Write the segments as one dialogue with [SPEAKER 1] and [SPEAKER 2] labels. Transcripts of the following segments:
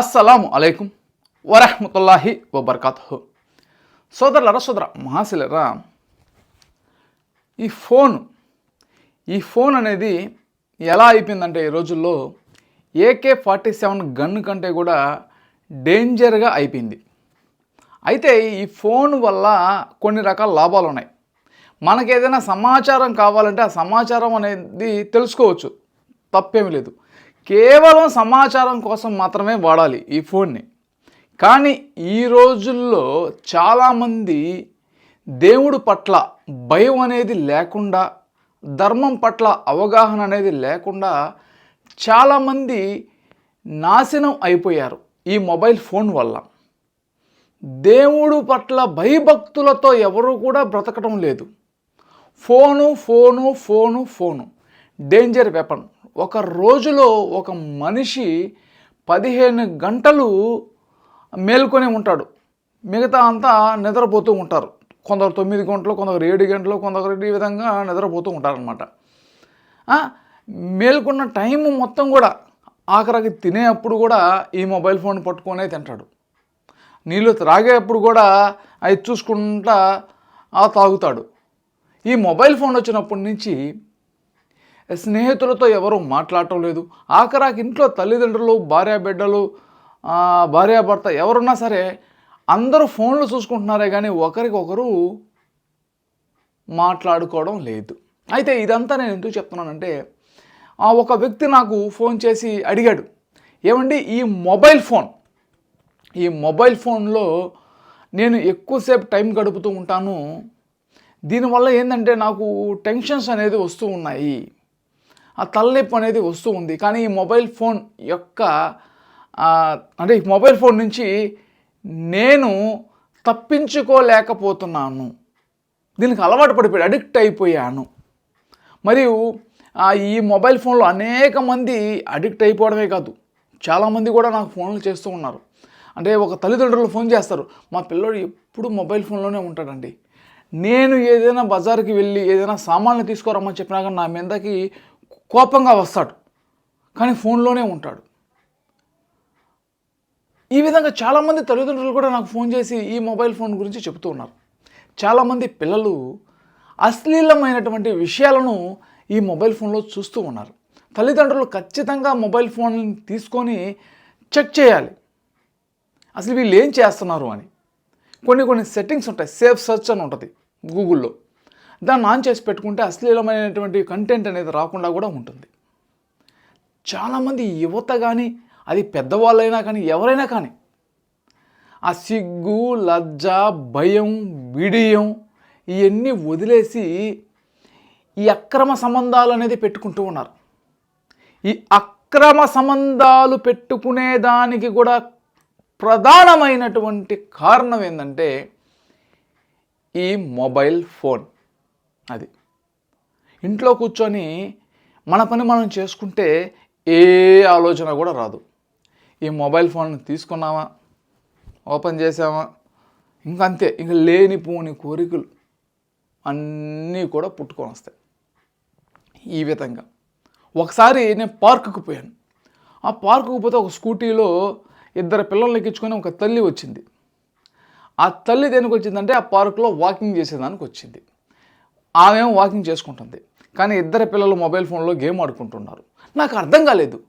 [SPEAKER 1] అస్సలం అలైకుం వరహమతుల్లాహి వబర్కాతు సోదరులరా సోదర మహాశిలరా ఈ ఫోన్ ఈ ఫోన్ అనేది ఎలా అయిపోయిందంటే ఈ రోజుల్లో ఏకే ఫార్టీ సెవెన్ గన్ కంటే కూడా డేంజర్గా అయిపోయింది. అయితే ఈ ఫోన్ వల్ల కొన్ని రకాల లాభాలు ఉన్నాయి. మనకి ఏదైనా సమాచారం కావాలంటే ఆ సమాచారం అనేది తెలుసుకోవచ్చు. తప్పేమీ లేదు. కేవలం సమాచారం కోసం మాత్రమే వాడాలి ఈ ఫోన్ని. కానీ ఈ రోజుల్లో చాలామంది దేవుడు పట్ల భయం అనేది లేకుండా ధర్మం పట్ల అవగాహన అనేది లేకుండా చాలామంది నాశనం అయిపోయారు ఈ మొబైల్ ఫోన్ వల్ల. దేవుడు పట్ల భయభక్తులతో ఎవరూ కూడా బ్రతకడం లేదు. Phone phone phone phone. Danger weapon. ఒక రోజులో ఒక మనిషి పదిహేను గంటలు మేల్కొని ఉంటాడు. మిగతా అంతా నిద్రపోతూ ఉంటారు. కొందరు తొమ్మిది గంటలు కొందరు ఏడు గంటలు కొందరు ఈ విధంగా నిద్రపోతూ ఉంటారనమాట మేల్కొన్న టైం మొత్తం కూడా ఆఖరికి తినేప్పుడు కూడా ఈ మొబైల్ ఫోన్ పట్టుకొనే తింటాడు. నీళ్ళు త్రాగేటప్పుడు కూడా అది చూసుకుంటా ఆ తాగుతాడు. ఈ మొబైల్ ఫోన్ వచ్చినప్పటి నుంచి స్నేహితులతో ఎవరూ మాట్లాడటం లేదు. ఆఖరాకి ఇంట్లో తల్లిదండ్రులు భార్య బిడ్డలు భార్యాభర్త ఎవరున్నా సరే అందరూ ఫోన్లు చూసుకుంటున్నారే కానీ ఒకరికొకరు మాట్లాడుకోవడం లేదు. అయితే ఇదంతా నేను ఎందుకు చెప్తున్నానంటే ఆ ఒక వ్యక్తి నాకు ఫోన్ చేసి అడిగాడు ఏమండి ఈ మొబైల్ ఫోన్ ఈ మొబైల్ ఫోన్లో నేను ఎక్కువసేపు టైం గడుపుతూ ఉంటాను. దీనివల్ల ఏంటంటే నాకు టెన్షన్స్ అనేది వస్తూ ఉన్నాయి. ఆ తలనొప్పి అనేది వస్తూ ఉంది. కానీ ఈ మొబైల్ ఫోన్ యొక్క అంటే ఈ మొబైల్ ఫోన్ నుంచి నేను తప్పించుకోలేకపోతున్నాను. దీనికి అలవాటు పడిపోయాడు అడిక్ట్ అయిపోయాను. మరియు ఈ మొబైల్ ఫోన్లో అనేక మంది అడిక్ట్ అయిపోవడమే కాదు. చాలామంది కూడా నాకు ఫోన్లు చేస్తూ ఉన్నారు. అంటే ఒక తల్లిదండ్రులు ఫోన్ చేస్తారు మా పిల్లోడు ఎప్పుడు మొబైల్ ఫోన్లోనే ఉంటాడండి. నేను ఏదైనా బజార్కి వెళ్ళి ఏదైనా సామాన్లు తీసుకురమ్మని చెప్పినా కానీ నా మీదకి కోపంగా వస్తాడు. కానీ ఫోన్లోనే ఉంటాడు. ఈ విధంగా చాలామంది తల్లిదండ్రులు కూడా నాకు ఫోన్ చేసి ఈ మొబైల్ ఫోన్ గురించి చెబుతూ ఉన్నారు. చాలామంది పిల్లలు అశ్లీలమైనటువంటి విషయాలను ఈ మొబైల్ ఫోన్లో చూస్తూ ఉన్నారు. తల్లిదండ్రులు ఖచ్చితంగా మొబైల్ ఫోన్ తీసుకొని చెక్ చేయాలి. అసలు వీళ్ళు ఏం చేస్తున్నారు అని. కొన్ని కొన్ని సెట్టింగ్స్ ఉంటాయి. సేఫ్ సెర్చ్ అని ఉంటుంది గూగుల్లో. దాన్ని ఆన్ చేసి పెట్టుకుంటే అశ్లీలమైనటువంటి కంటెంట్ అనేది రాకుండా కూడా ఉంటుంది. చాలామంది యువత కానీ అది పెద్దవాళ్ళైనా కానీ ఎవరైనా కానీ ఆ సిగ్గు లజ్జ భయం బిడియం ఇవన్నీ వదిలేసి ఈ అక్రమ సంబంధాలు అనేది పెట్టుకుంటూ ఉన్నారు. ఈ అక్రమ సంబంధాలు పెట్టుకునే దానికి కూడా ప్రధానమైనటువంటి కారణం ఏంటంటే ఈ మొబైల్ ఫోన్. అది. ఇంట్లో కూర్చొని మన పని మనం చేసుకుంటే ఏ ఆలోచన కూడా రాదు. ఈ మొబైల్ ఫోన్ తీసుకున్నామా? ఓపెన్ చేసామా? ఇంకంతే. ఇంక లేనిపోని కోరికలు అన్నీ కూడా పుట్టుకొని వస్తాయి. ఈ విధంగా. ఒకసారి నేను పార్కుకు పోయాను. ఆ పార్కుకు పోతే ఒక స్కూటీలో ఇద్దరు పిల్లల్ని ఎక్కించుకొని ఒక తల్లి వచ్చింది. ఆ తల్లి దేనికి వచ్చిందంటే ఆ పార్కులో వాకింగ్ చేసేదానికి వచ్చింది. ఆమె వాకింగ్ చేసుకుంటుంది. కానీ ఇద్దరు పిల్లలు మొబైల్ ఫోన్లో గేమ్ ఆడుకుంటున్నారు. నాకు అర్థం కాలేదు.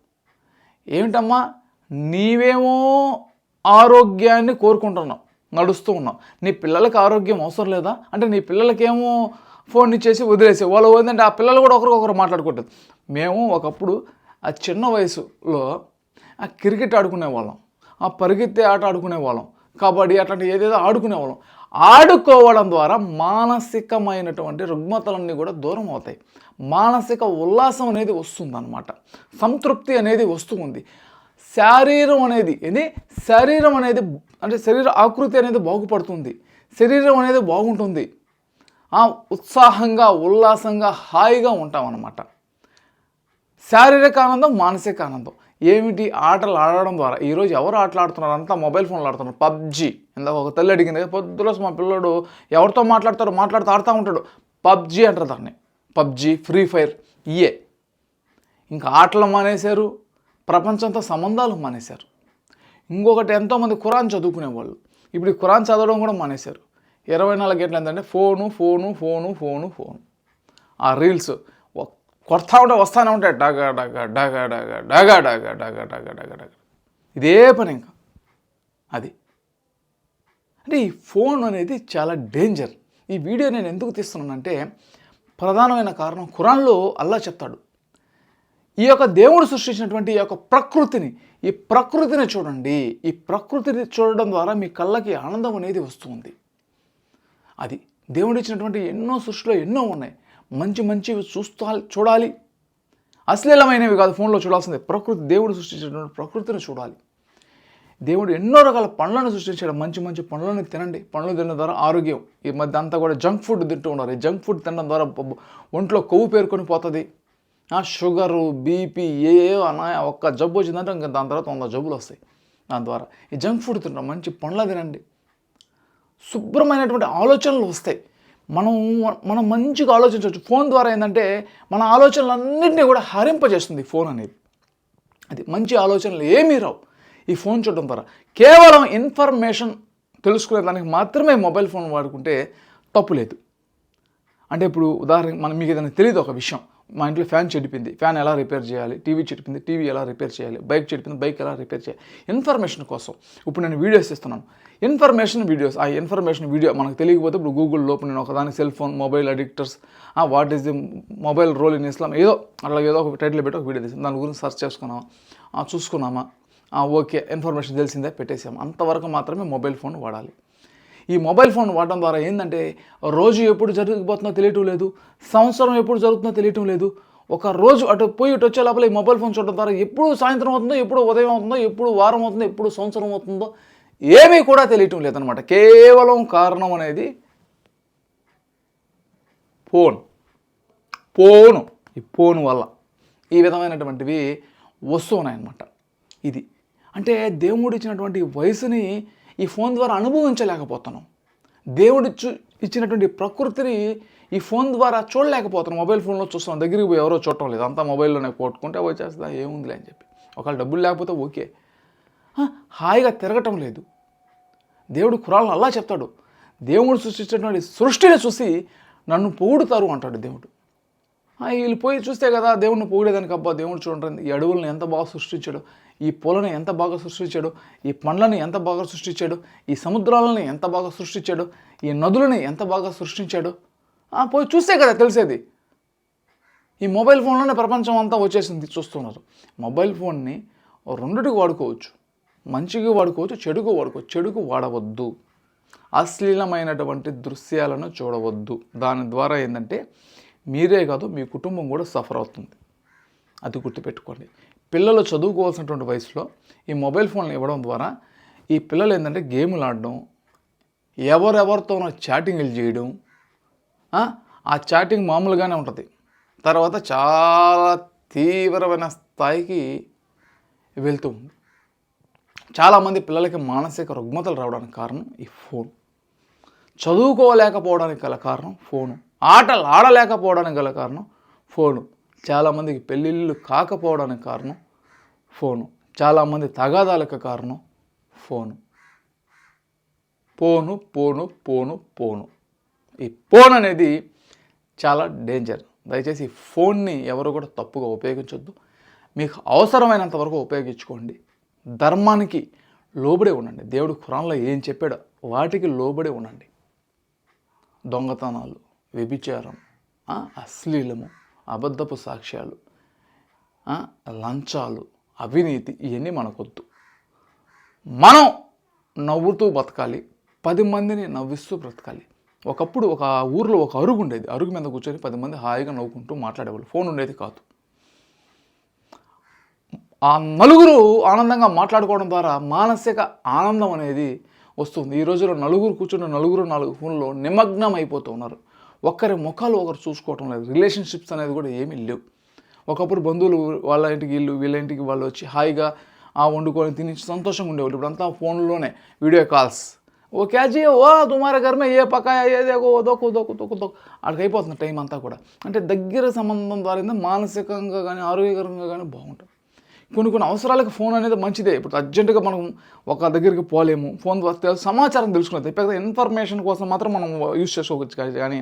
[SPEAKER 1] ఏమిటమ్మా? నీవేమో ఆరోగ్యాన్ని కోరుకుంటున్నావు. నడుస్తూ ఉన్నావు. నీ పిల్లలకి ఆరోగ్యం అవసరం లేదా? అంటే నీ పిల్లలకేమో ఫోన్ ఇచ్చేసి వదిలేసి. వాళ్ళు ఏంటంటే ఆ పిల్లలు కూడా ఒకరికొకరు మాట్లాడుకుంటారు. మేము ఒకప్పుడు ఆ చిన్న వయసులో ఆ క్రికెట్ ఆడుకునే వాళ్ళం. ఆ పరిగెత్తే ఆట ఆడుకునే వాళ్ళం. కబడ్డీ అట్లాంటి ఏదేదో ఆడుకునే వాళ్ళం. ఆడుకోవడం ద్వారా మానసికమైనటువంటి రుగ్మతలన్నీ కూడా దూరం అవుతాయి. మానసిక ఉల్లాసం అనేది వస్తుందన్నమాట. సంతృప్తి అనేది వస్తూ ఉంది. శారీరం అనేది ఏంది? శరీరం అనేది అంటే శరీర ఆకృతి అనేది బాగుపడుతుంది. శరీరం అనేది బాగుంటుంది. ఉత్సాహంగా ఉల్లాసంగా హాయిగా ఉంటాం అన్నమాట శారీరక ఆనందం మానసిక ఆనందం. ఏమిటి ఆటలు ఆడడం ద్వారా? ఈరోజు ఎవరు ఆటలు ఆడుతున్నారు? అంతా మొబైల్ ఫోన్లు ఆడుతున్నారు. పబ్జి. ఇందాక ఒక తల్లి అడిగింది పొద్దులో మా పిల్లడు ఎవరితో మాట్లాడతారో మాట్లాడుతూ ఆడుతూ ఉంటాడు. పబ్జి అంటారు దాన్ని. పబ్జి ఫ్రీ ఫైర్ ఇయే. ఇంకా ఆటలు మానేశారు ప్రపంచంతో సంబంధాలు మానేశారు. ఇంకొకటి ఎంతోమంది ఖురాన్ చదువుకునేవాళ్ళు. ఇప్పుడు ఈ ఖురాన్ చదవడం కూడా మానేశారు. ఇరవై నాలుగు గంటలు ఏంటంటే phone phone phone phone phone. ఆ రీల్స్ కొడతా ఉంటే వస్తానే ఉంటాయి. డగా డగా డగా డగా డగా డగా డగా డగా డగా డగా. ఇదే పని ఇంకా. అది. అంటే ఈ ఫోన్ అనేది చాలా డేంజర్. ఈ వీడియో నేను ఎందుకు తీస్తున్నానంటే ప్రధానమైన కారణం ఖురాన్లో అల్లా చెప్తాడు. ఈ యొక్క దేవుడు సృష్టించినటువంటి ఈ యొక్క ప్రకృతిని ఈ ప్రకృతిని చూడండి. ఈ ప్రకృతిని చూడడం ద్వారా మీ కళ్ళకి ఆనందం అనేది వస్తుంది. అది దేవుడు ఇచ్చినటువంటి ఎన్నో సృష్టిలో ఎన్నో ఉన్నాయి. మంచి మంచివి చూస్తా చూడాలి. అశ్లీలమైనవి కాదు ఫోన్లో చూడాల్సిందే. ప్రకృతి దేవుడు సృష్టించినటువంటి ప్రకృతిని చూడాలి. దేవుడు ఎన్నో రకాల పండ్లను సృష్టించాడు. మంచి మంచి పండ్లను తినండి. పండ్లు తినడం ద్వారా ఆరోగ్యం. ఈ మధ్య అంతా కూడా జంక్ ఫుడ్ తింటూ ఉన్నారు. ఈ జంక్ ఫుడ్ తినడం ద్వారా ఒంట్లో కొవ్వు పేరుకొని పోతుంది. ఆ షుగరు బీపీ ఏ అన్న ఒక్క జబ్బు వచ్చిందంటే ఇంకా దాని తర్వాత వంద జబ్బులు వస్తాయి. దాని ద్వారా ఈ జంక్ ఫుడ్ తినడం మంచి పండ్లు తినండి. శుభ్రమైనటువంటి ఆలోచనలు వస్తాయి. మనం మనం మంచిగా ఆలోచించవచ్చు. ఫోన్ ద్వారా ఏంటంటే మన ఆలోచనలన్నింటినీ కూడా హరింపజేస్తుంది ఫోన్ అనేది. అది మంచి ఆలోచనలు ఏమీ రావు ఈ ఫోన్ చూడడం ద్వారా. కేవలం ఇన్ఫర్మేషన్ తెలుసుకునే దానికి మాత్రమే మొబైల్ ఫోన్ వాడుకుంటే తప్పు లేదు. అంటే ఇప్పుడు ఉదాహరణ మనం మీకు ఏదైనా తెలియదు ఒక విషయం. మా ఇంట్లో ఫ్యాన్ చెడిపోయింది ఫ్యాన్ ఎలా రిపేర్ చేయాలి? టీవీ చెడిపోయింది టీవీ ఎలా రిపేర్ చేయాలి? బైక్ చెడిపోయింది బైక్ ఎలా రిపేర్ చేయాలి? ఇన్ఫర్మేషన్ కోసం. ఇప్పుడు నేను వీడియోస్ ఇస్తున్నాను. Information videos. ఆ ఇన్ఫర్మేషన్ వీడియో మనకు తెలియకపోతే ఇప్పుడు గూగుల్ లోపు నేను ఒకదాని cell phone mobile addicters what is the mobile role in Islam ఏదో అట్లా ఏదో ఒక టైటిల్ పెట్టి ఒక వీడియో తీసాం దాని గురించి సెర్చ్ చేసుకున్నామా? చూసుకున్నామా ఓకే. ఇన్ఫర్మేషన్ తెలిసిందే పెట్టేసాము? అంతవరకు మాత్రమే మొబైల్ ఫోన్ వాడాలి. ఈ మొబైల్ ఫోన్ వాడడం ద్వారా ఏంటంటే రోజు ఎప్పుడు జరిగిపోతుందో తెలియటం లేదు సంవత్సరం ఎప్పుడు జరుగుతుందో తెలియటం లేదు. ఒక రోజు అటు పోయి ఇటు వచ్చే లోపల ఈ మొబైల్ ఫోన్ చూడడం ద్వారా ఎప్పుడు సాయంత్రం అవుతుందో ఎప్పుడు ఉదయం అవుతుందో ఎప్పుడు వారం అవుతుందో ఎప్పుడు సంవత్సరం అవుతుందో ఏమీ కూడా తెలియటం లేదనమాట కేవలం కారణం అనేది ఫోన్. ఫోను. ఈ ఫోన్ వల్ల ఈ విధమైనటువంటివి వస్తున్నాయన్నమాట ఇది. అంటే దేవుడు ఇచ్చినటువంటి వయసుని ఈ ఫోన్ ద్వారా అనుభవించలేకపోతున్నాం. దేవుడు ఇచ్చు ఇచ్చినటువంటి ప్రకృతిని ఈ ఫోన్ ద్వారా చూడలేకపోతున్నాం. మొబైల్ ఫోన్లో చూస్తాం దగ్గరికి పోయి ఎవరో చూడటం లేదు. అంతా మొబైల్లోనే కొట్టుకుంటే వచ్చేస్తా ఏముందిలే అని చెప్పి. ఒకవేళ డబ్బులు లేకపోతే ఓకే. హాయిగా తిరగటం లేదు. దేవుడు కురాలను అలా చెప్తాడు. దేవుడు సృష్టించినటువంటి సృష్టిని చూసి నన్ను పొగుడుతారు అంటాడు దేవుడు. వీళ్ళు పోయి చూస్తే కదా దేవుడిని పొగిడేదానికి అబ్బా దేవుడు చూడండి ఈ అడవులను ఎంత బాగా సృష్టించాడు. ఈ పూలను ఎంత బాగా సృష్టించాడు? ఈ పండ్లను ఎంత బాగా సృష్టించాడు? ఈ సముద్రాలను ఎంత బాగా సృష్టించాడు? ఈ నదులను ఎంత బాగా సృష్టించాడు? పోయి చూస్తే కదా తెలిసేది. ఈ మొబైల్ ఫోన్లోనే ప్రపంచం అంతా వచ్చేసింది చూస్తున్నారు. మొబైల్ ఫోన్ని రెండుటికి వాడుకోవచ్చు. మంచిగా వాడుకోవచ్చు చెడుకు వాడుకోవచ్చు చెడుకు వాడవద్దు. అశ్లీలమైనటువంటి దృశ్యాలను చూడవద్దు. దాని ద్వారా ఏంటంటే మీరే కాదు మీ కుటుంబం కూడా సఫర్ అవుతుంది. అది గుర్తుపెట్టుకోండి. పిల్లలు చదువుకోవాల్సినటువంటి వయసులో ఈ మొబైల్ ఫోన్లు ఇవ్వడం ద్వారా ఈ పిల్లలు ఏంటంటే గేములు ఆడడం ఎవరెవరితోనో చాటింగ్లు చేయడం ఆ, చాటింగ్ మామూలుగానే ఉంటుంది. తర్వాత చాలా తీవ్రమైన స్థాయికి వెళ్తూ ఉంది. చాలామంది పిల్లలకి మానసిక రుగ్మతలు రావడానికి కారణం ఈ ఫోన్. చదువుకోలేకపోవడానికి గల కారణం ఫోను. ఆటలు ఆడలేకపోవడానికి గల కారణం ఫోను. చాలామందికి పెళ్ళిళ్ళు కాకపోవడానికి కారణం ఫోను. చాలామంది తగాదాలకు కారణం ఫోను. పోను పోను పోను పోను. ఈ ఫోన్ అనేది చాలా డేంజర్. దయచేసి ఈ ఫోన్ని ఎవరు కూడా తప్పుగా ఉపయోగించొద్దు. మీకు అవసరమైనంత వరకు ఉపయోగించుకోండి. ధర్మానికి లోబడే ఉండండి. దేవుడు ఖురాన్లో ఏం చెప్పాడో వాటికి లోబడే ఉండండి. దొంగతనాలు వ్యభిచారం అశ్లీలము అబద్ధపు సాక్ష్యాలు లంచాలు అవినీతి ఇవన్నీ మనకొద్దు. మనం నవ్వుతూ బతకాలి పది మందిని నవ్విస్తూ బ్రతకాలి. ఒకప్పుడు ఒక ఊర్లో ఒక అరుగు ఉండేది. అరుగు మీద కూర్చొని పది మంది హాయిగా నవ్వుకుంటూ మాట్లాడేవాళ్ళు. ఫోన్ ఉండేది కాదు. ఆ నలుగురు ఆనందంగా మాట్లాడుకోవడం ద్వారా మానసిక ఆనందం అనేది వస్తుంది. ఈ రోజుల్లో నలుగురు కూర్చున్న నలుగురు నాలుగు ఫోన్లో నిమగ్నం అయిపోతూ ఉన్నారు. ఒక్కరి ముఖాలు ఒకరు చూసుకోవటం లేదు. రిలేషన్షిప్స్ అనేది కూడా ఏమీ లేవు. ఒకప్పుడు బంధువులు వాళ్ళ ఇంటికి వీళ్ళు వీళ్ళ ఇంటికి వాళ్ళు వచ్చి హాయిగా ఆ వండుకొని తిని సంతోషంగా ఉండేవాళ్ళు. ఇప్పుడు అంతా ఫోన్లోనే వీడియో కాల్స్. ఓ క్యాజీ ఓ తుమారే గర్మే ఏ పక్క ఏదేగో దేకో దోకు దోకు దోకు దోకు అక్కడికి అయిపోతుంది టైం అంతా కూడా. అంటే దగ్గర సంబంధం ద్వారా మానసికంగా కానీ ఆరోగ్యకరంగా కానీ బాగుంటుంది. కొన్ని కొన్ని అవసరాలకు ఫోన్ అనేది మంచిదే. ఇప్పుడు అర్జెంటుగా మనం ఒక దగ్గరికి పోలేము. ఫోన్ ద్వారా సమాచారం తెలుసుకునేది పెద్ద ఇన్ఫర్మేషన్ కోసం మాత్రం మనం యూజ్ చేసుకోవచ్చు కానీ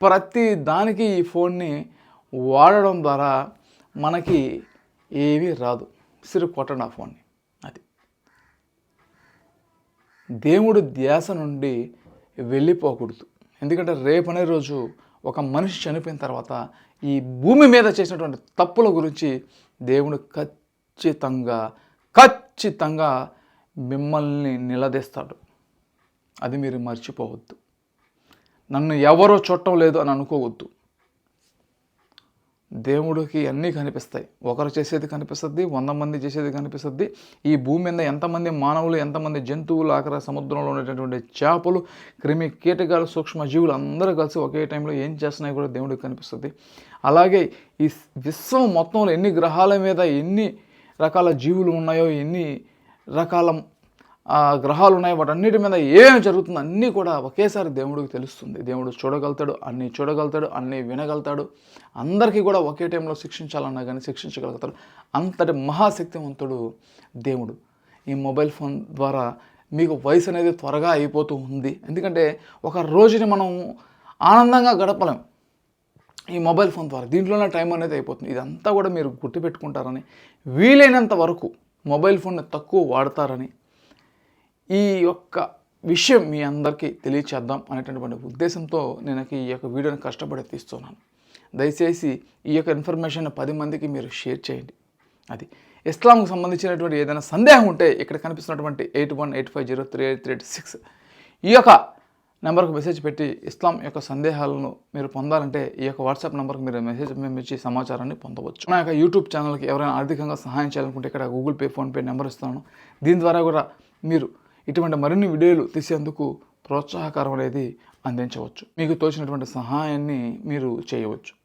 [SPEAKER 1] ప్రతి దానికి ఈ ఫోన్ని వాడడం ద్వారా మనకి ఏమీ రాదు. సిరు కొట్టండి ఆ ఫోన్ని. అది. దేవుడు ధ్యాస నుండి వెళ్ళిపోకూడదు. ఎందుకంటే రేపనే రోజు ఒక మనిషి చనిపోయిన తర్వాత ఈ భూమి మీద చేసినటువంటి తప్పుల గురించి దేవుడు ఖచ్చితంగా ఖచ్చితంగా మిమ్మల్ని నిలదీస్తాడు. అది మీరు మర్చిపోవద్దు. నన్ను ఎవరో చూడటం లేదు అని అనుకోవద్దు. దేవుడికి అన్నీ కనిపిస్తాయి. ఒకరు చేసేది కనిపిస్తుంది వంద మంది చేసేది కనిపిస్తుంది. ఈ భూమి మీద ఎంతమంది మానవులు ఎంతమంది జంతువులు ఆఖర సముద్రంలో ఉండేటటువంటి చేపలు క్రిమి కీటకాలు సూక్ష్మ జీవులు అందరూ కలిసి ఒకే టైంలో ఏం చేస్తున్నాయి కూడా దేవుడికి కనిపిస్తుంది. అలాగే ఈ విశ్వం మొత్తంలో ఎన్ని గ్రహాల మీద ఎన్ని రకాల జీవులు ఉన్నాయో ఎన్ని రకాల గ్రహాలు ఉన్నాయి వాటన్నిటి మీద ఏం జరుగుతుందో అన్నీ కూడా ఒకేసారి దేవుడికి తెలుస్తుంది. దేవుడు చూడగలుగుతాడు అన్నీ చూడగలుగుతాడు అన్నీ వినగలుగుతాడు. అందరికీ కూడా ఒకే టైంలో శిక్షించాలన్నా కానీ శిక్షించగలుగుతాడు. అంతటి మహాశక్తివంతుడు దేవుడు. ఈ మొబైల్ ఫోన్ ద్వారా మీకు వయసు అనేది త్వరగా అయిపోతూ ఉంది. ఎందుకంటే ఒక రోజుని మనం ఆనందంగా గడపలేం. ఈ మొబైల్ ఫోన్ ద్వారా దీంట్లోనే టైం అనేది అయిపోతుంది. ఇదంతా కూడా మీరు గుర్తుపెట్టుకుంటారని వీలైనంత వరకు మొబైల్ ఫోన్ని తక్కువ వాడతారని ఈ యొక్క విషయం మీ అందరికీ తెలియచేద్దాం అనేటటువంటి ఉద్దేశంతో నేను ఈ యొక్క వీడియోని కష్టపడి తీస్తున్నాను. దయచేసి ఈ యొక్క ఇన్ఫర్మేషన్ పది మందికి మీరు షేర్ చేయండి. అది ఇస్లాంకు సంబంధించినటువంటి ఏదైనా సందేహం ఉంటే ఇక్కడ కనిపిస్తున్నటువంటి eight one eight five zero three eight three eight six ఈ యొక్క నెంబర్కు మెసేజ్ పెట్టి ఇస్లాం యొక్క సందేహాలను మీరు పొందాలంటే ఈ యొక్క వాట్సాప్ నెంబర్కి మీరు మెసేజ్ పంపించి సమాచారాన్ని పొందవచ్చు. నా యొక్క యూట్యూబ్ ఛానల్కి ఎవరైనా ఆర్థికంగా సహాయం చేయాలనుకుంటే ఇక్కడ గూగుల్ పే ఫోన్పే నెంబర్ ఇస్తాను. దీని ద్వారా కూడా మీరు ఇటువంటి మరిన్ని వీడియోలు తీసేందుకు ప్రోత్సాహకరం అనేది అందించవచ్చు. మీకు తోచినటువంటి సహాయాన్ని మీరు చేయవచ్చు.